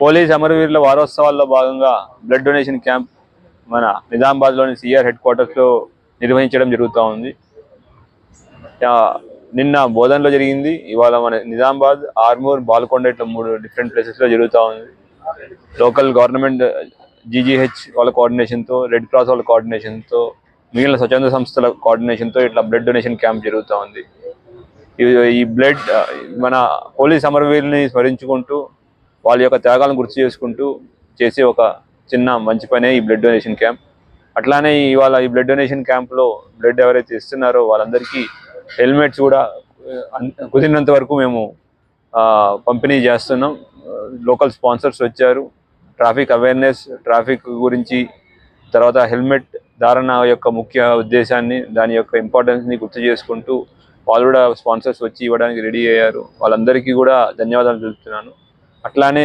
Police అమరవీరుల వారోత్సవాల్లో భాగంగా బ్లడ్ డొనేషన్ క్యాంప్ మన నిజామాబాద్లోని సిఆర్ హెడ్ క్వార్టర్స్లో నిర్వహించడం జరుగుతూ ఉంది. నిన్న బోధనలో జరిగింది. ఇవాళ మన నిజామాబాద్ ఆర్మూర్ బాల్కొండ ఇట్లా మూడు డిఫరెంట్ ప్లేసెస్లో జరుగుతూ ఉంది. లోకల్ గవర్నమెంట్ జీజీహెచ్ వాళ్ళ కోఆర్డినేషన్తో రెడ్ క్రాస్ వాళ్ళ కోఆర్డినేషన్తో మిగిలిన స్వచ్ఛంద సంస్థల కోఆర్డినేషన్తో ఇట్లా బ్లడ్ డొనేషన్ క్యాంప్ జరుగుతూ ఉంది. ఈ- బ్లడ్ మన పోలీస్ అమరవీరుని స్మరించుకుంటూ వాళ్ళ యొక్క త్యాగాలను గుర్తు చేసుకుంటూ చేసే ఒక చిన్న మంచి పనే ఈ బ్లడ్ డొనేషన్ క్యాంప్. అట్లానే ఇవాళ ఈ బ్లడ్ డొనేషన్ క్యాంప్లో బ్లడ్ ఎవరైతే ఇస్తున్నారో వాళ్ళందరికీ హెల్మెట్స్ కూడా కుదిరినంత వరకు మేము పంపిణీ చేస్తున్నాం. లోకల్ స్పాన్సర్స్ వచ్చారు. ట్రాఫిక్ అవేర్నెస్ ట్రాఫిక్ గురించి తర్వాత హెల్మెట్ ధారణ యొక్క ముఖ్య ఉద్దేశాన్ని దాని యొక్క ఇంపార్టెన్స్ని గుర్తు చేసుకుంటూ వాళ్ళు కూడా స్పాన్సర్స్ వచ్చి ఇవ్వడానికి రెడీ అయ్యారు. వాళ్ళందరికీ కూడా ధన్యవాదాలు తెలుపుతున్నాను. అట్లానే